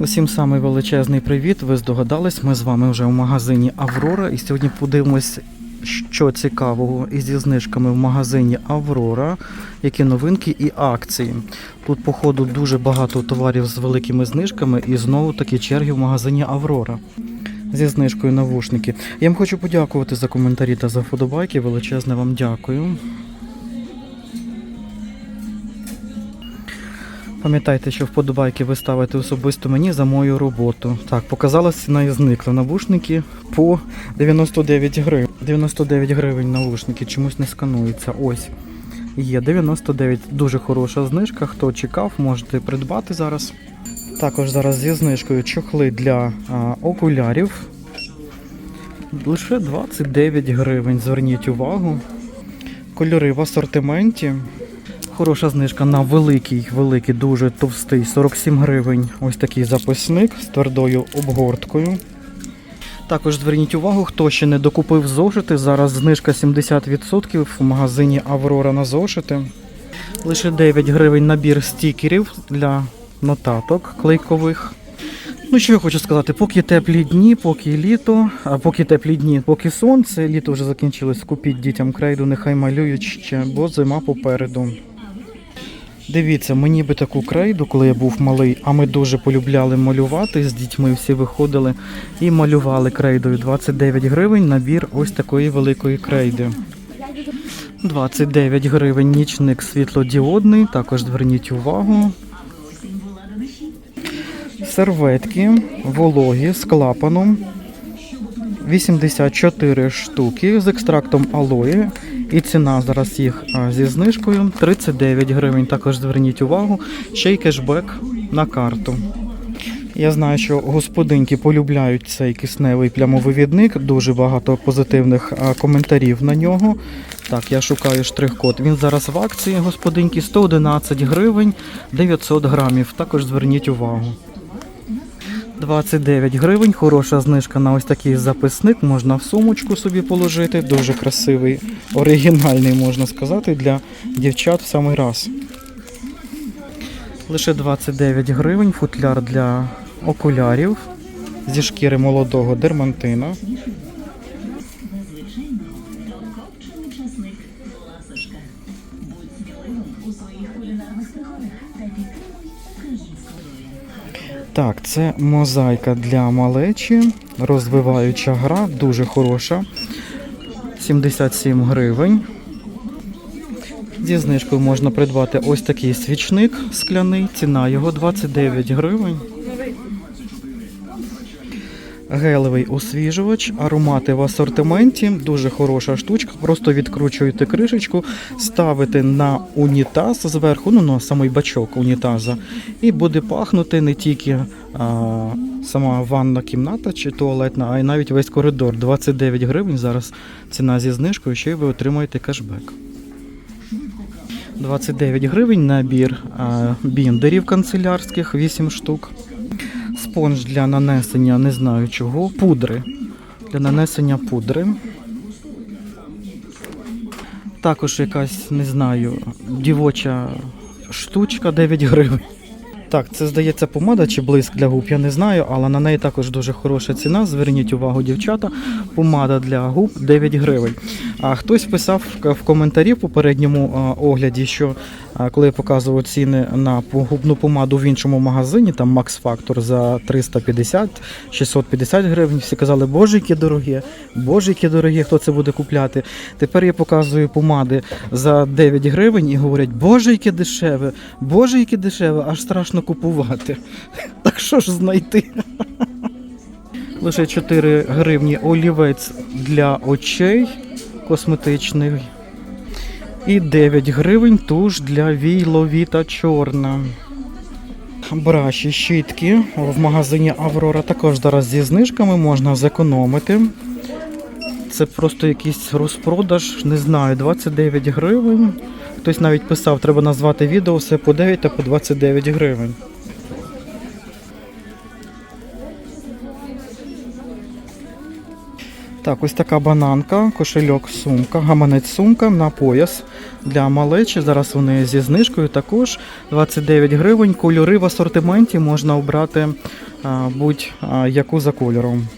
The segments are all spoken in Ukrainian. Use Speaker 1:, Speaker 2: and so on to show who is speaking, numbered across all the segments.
Speaker 1: Усім самий величезний привіт. Ви здогадались, ми з вами вже в магазині Аврора. І сьогодні подивимось, що цікавого і зі знижками в магазині Аврора, які новинки і акції. Тут, походу, дуже багато товарів з великими знижками, і знову такі черги в магазині Аврора. Зі знижкою навушники. Я вам хочу подякувати за коментарі та за вподобайки. Величезне вам дякую. Пам'ятайте, що вподобайки ви ставите особисто мені за мою роботу. Так, показалась ціна і зникла. Навушники по 99 гривень. 99 гривень навушники чомусь не скануються. Ось. Є 99. Дуже хороша знижка. Хто чекав, можете придбати зараз. Також зараз зі знижкою чохли для а, окулярів. Лише 29 гривень. Зверніть увагу. Кольори в асортименті. Хороша знижка на великий, великий, дуже товстий 47 гривень. Ось такий записник з твердою обгорткою. Також зверніть увагу, хто ще не докупив зошити. Зараз знижка 70% в магазині Аврора на зошити. Лише 9 гривень набір стікерів для нотаток клейкових. Ну, що я хочу сказати, поки теплі дні, поки літо, а поки теплі дні, поки сонце, літо вже закінчилось, купіть дітям крейду, нехай малюють ще, бо зима попереду. Дивіться, мені би таку крейду, коли я був малий, а ми дуже полюбляли малювати з дітьми, всі виходили і малювали крейдою. 29 гривень набір ось такої великої крейди. 29 гривень нічник світлодіодний, також зверніть увагу. Серветки вологі з клапаном. 84 штуки з екстрактом алої. І ціна зараз їх зі знижкою 39 гривень. Також зверніть увагу, ще й кешбек на карту. Я знаю, що господинки полюбляють цей кисневий плямовивідник. Дуже багато позитивних коментарів на нього. Так, я шукаю штрих-код. Він зараз в акції господинки 111 гривень 900 грамів. Також зверніть увагу. 29 гривень, хороша знижка на ось такий записник, можна в сумочку собі положити. Дуже красивий, оригінальний, можна сказати, для дівчат в самий раз. Лише 29 гривень, футляр для окулярів зі шкіри молодого дермантина. Так, це мозаїка для малечі, розвиваюча гра, дуже хороша. 77 гривень. Зі знижкою можна придбати ось такий свічник скляний, ціна його 29 гривень. Гелевий освіжувач, аромати в асортименті, дуже хороша штучка. Просто відкручуєте кришечку, ставите на унітаз зверху, ну на самий бачок унітаза, і буде пахнути не тільки а, сама ванна кімната чи туалетна, а й навіть весь коридор. 29 гривень. Зараз ціна зі знижкою, ще й ви отримаєте кешбек. 29 гривень набір біндерів канцелярських, 8 штук. Спонж для нанесення не знаю чого. Пудри. Для нанесення пудри. Також якась, не знаю, дівоча штучка 9 гривень. Так, це здається помада чи блиск для губ, я не знаю, але на неї також дуже хороша ціна. Зверніть увагу, дівчата. Помада для губ 9 гривень. А хтось писав в коментарі в попередньому огляді, що коли я показував ціни на губну помаду в іншому магазині, там Max Factor за 350 650 гривень, всі казали, боже, які дорогі, боже, які дорогі, хто це буде купляти. Тепер я показую помади за 9 гривень і говорять, боже, яке дешеве, боже, яке дешеве, аж страшно купувати. Так що ж знайти? Лише 4 гривні олівець для очей косметичний. І 9 гривень туш для війловіта чорна. Браші, щітки в магазині Аврора також зараз зі знижками можна зекономити. Це просто якийсь розпродаж, не знаю, 29 гривень. Хтось навіть писав, треба назвати відео все по 9 та по 29 гривень. Так, ось така бананка, кошельок, сумка, гаманець сумка на пояс для малечі. Зараз вони зі знижкою також 29 гривень. Кольори в асортименті можна обрати будь-яку за кольором.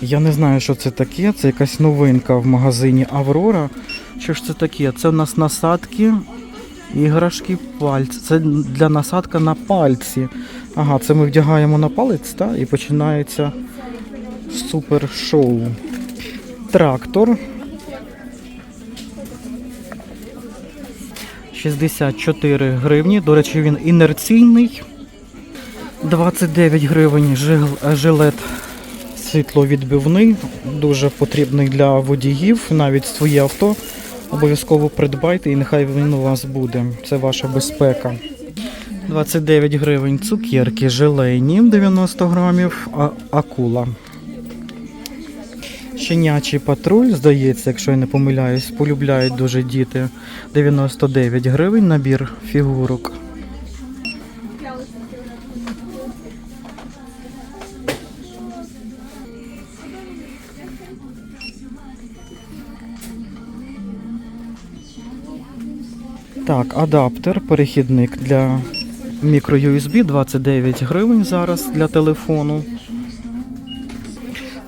Speaker 1: Я не знаю, що це таке. Це якась новинка в магазині Аврора. Що ж це таке? Це у нас насадки, іграшки, пальці. Це для насадка на пальці. Ага, це ми вдягаємо на палець, та? і починається супер шоу. Трактор. 64 гривні. До речі, він інерційний. 29 гривень жил- жилет світловідбивний, дуже потрібний для водіїв, навіть своє авто. Обов'язково придбайте і нехай він у вас буде. Це ваша безпека. 29 гривень цукерки желейні 90 грамів, а акула. Щенячий патруль, здається, якщо я не помиляюсь, полюбляють дуже діти. 99 гривень набір фігурок. Так, адаптер, перехідник для мікро-USB 29 гривень зараз для телефону.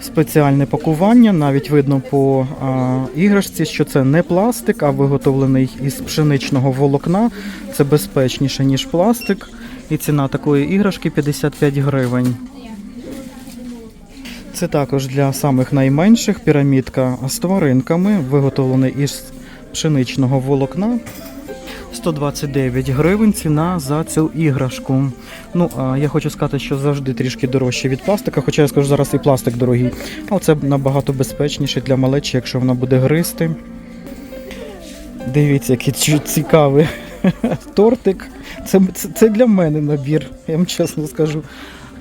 Speaker 1: Спеціальне пакування, навіть видно по а, іграшці, що це не пластик, а виготовлений із пшеничного волокна. Це безпечніше, ніж пластик. І ціна такої іграшки 55 гривень. Це також для самих найменших пірамідка з тваринками, виготовлений із пшеничного волокна. 129 гривень ціна за цю іграшку. Ну, а я хочу сказати, що завжди трішки дорожче від пластика, хоча я скажу, зараз і пластик дорогий. Але це набагато безпечніше для малечі, якщо вона буде гризти. Дивіться, який цікавий тортик. Це, це, це для мене набір, я вам чесно скажу.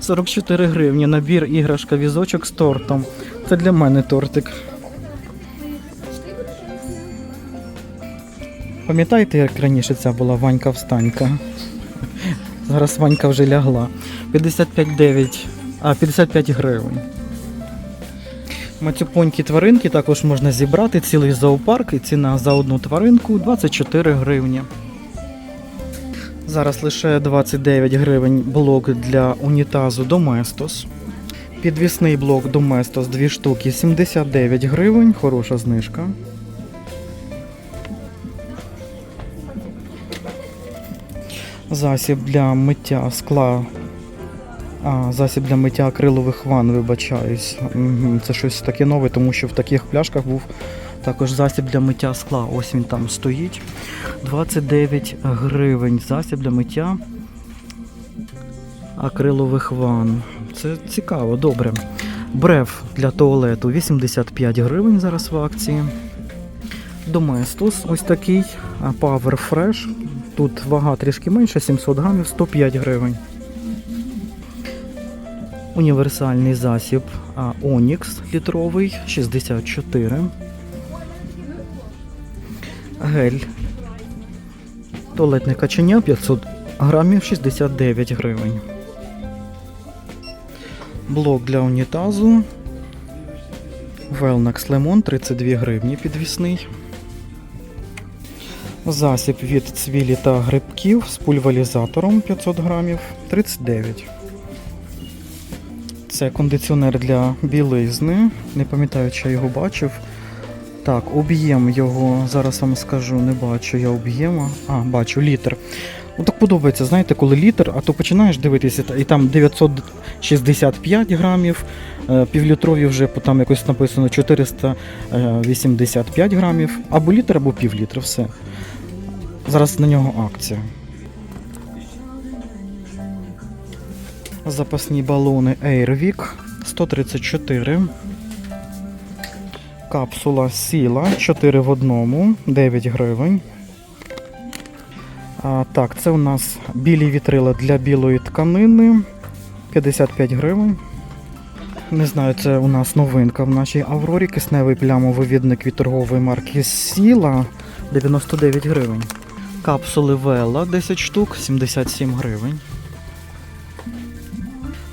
Speaker 1: 44 гривні. Набір іграшка візочок з тортом. Це для мене тортик. Пам'ятаєте, як раніше ця була Ванька встанька? Зараз Ванька вже лягла. 55,9, а 55 гривень. Мацюпонькі тваринки також можна зібрати цілий зоопарк і ціна за одну тваринку 24 гривні. Зараз лише 29 гривень блок для унітазу Domestos. Підвісний блок Domestos 2 штуки 79 гривень, хороша знижка. Засіб для миття скла. А, засіб для миття акрилових ванн, вибачаюсь. Це щось таке нове, тому що в таких пляшках був також засіб для миття скла. Ось він там стоїть. 29 гривень. Засіб для миття акрилових ванн. Це цікаво, добре. Брев для туалету 85 гривень зараз в акції. Доместос ось такий. Power Fresh. Тут вага трішки менша, 700 грамів, 105 гривень. Універсальний засіб Onyx літровий 64. Гель. Туалетне каченя 500 грамів 69 гривень. Блок для унітазу. Velnax Lemon 32 гривні підвісний. Засіб від цвілі та грибків з пульверізатором 500 грамів 39. Це кондиціонер для білизни. Не пам'ятаю, чи я його бачив. Так, об'єм його, зараз вам скажу, не бачу я об'єма. А, бачу, літр. Ну так подобається, знаєте, коли літр, а то починаєш дивитися, і там 965 грамів, е, півлітрові вже там якось написано 485 грамів, або літр, або півлітра, все. Зараз на нього акція. Запасні балони Airwick 134. Капсула Сіла 4 в одному, 9 гривень. А, так, це у нас білі вітрила для білої тканини 55 гривень. Не знаю, це у нас новинка в нашій Аврорі. Кисневий плямовивідник від торгової марки Сіла 99 гривень. Капсули Вела 10 штук, 77 гривень.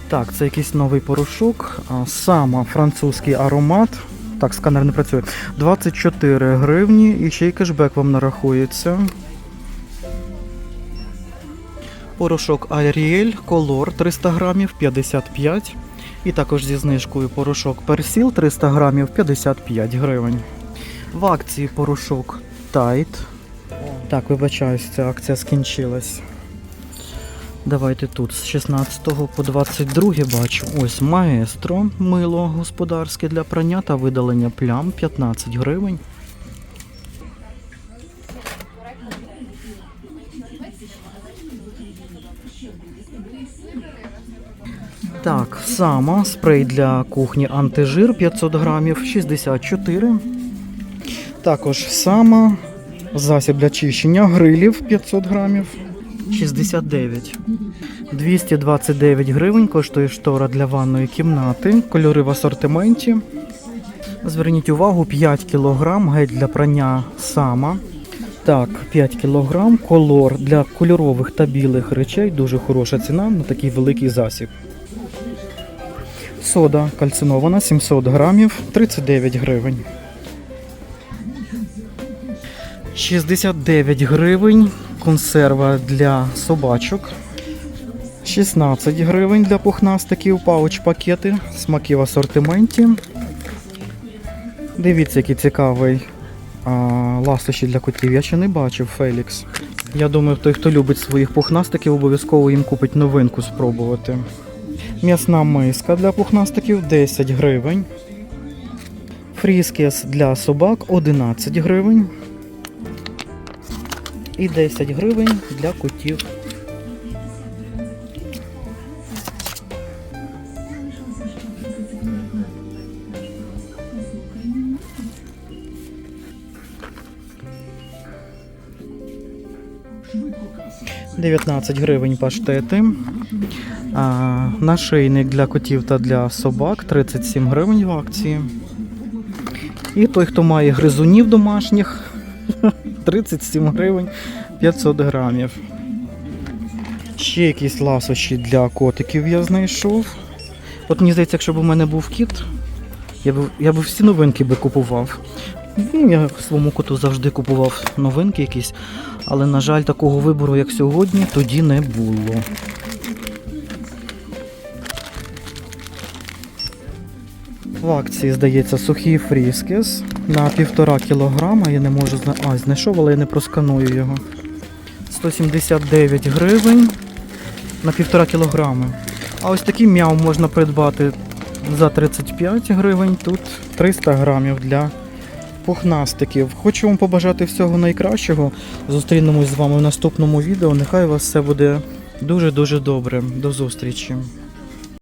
Speaker 1: Так, це якийсь новий порошок. А, Сама французький аромат. Так, сканер не працює. 24 гривні і ще й кешбек вам нарахується. Порошок Ariel Color 300 грамів 55. І також зі знижкою порошок Персіл 300 грамів 55 гривень. В акції порошок Tide. Так, вибачаюсь, ця акція скінчилась. Давайте тут з 16 по 22 бачу. Ось маестро, мило господарське для прання та видалення плям 15 гривень. Так, сама спрей для кухні антижир 500 грамів 64. Також сама засіб для чищення грилів 500 грамів 69. 229 гривень коштує штора для ванної кімнати. Кольори в асортименті. Зверніть увагу, 5 кг гель для прання сама. Так, 5 кг колор для кольорових та білих речей. Дуже хороша ціна на такий великий засіб. Сода кальцинована 700 грамів 39 гривень. 69 гривень консерва для собачок. 16 гривень для пухнастиків, пауч-пакети, смаки в асортименті. Дивіться, який цікавий а, ласощі для котів. Я ще не бачив Фелікс. Я думаю, той, хто любить своїх пухнастиків, обов'язково їм купить новинку спробувати. М'ясна миска для пухнастиків 10 гривень. Фріскес для собак 11 гривень. І 10 гривень для котів. «19 гривень паштети. А, нашийник для котів та для собак 37 гривень в акції. І той, хто має гризунів домашніх, 37 гривень 500 грамів. Ще якісь ласощі для котиків я знайшов. От мені здається, якщо б у мене був кіт, я б, я б всі новинки би купував. Ну, я своєму коту завжди купував новинки якісь, але, на жаль, такого вибору, як сьогодні, тоді не було. В акції, здається, сухий фріскес на півтора кілограма. Я не можу зна... А, знайшов, але я не просканую його. 179 гривень на півтора кілограми. А ось такий м'яв можна придбати за 35 гривень. Тут 300 грамів для пухнастиків. Хочу вам побажати всього найкращого. Зустрінемось з вами в наступному відео. Нехай у вас все буде дуже-дуже добре. До зустрічі.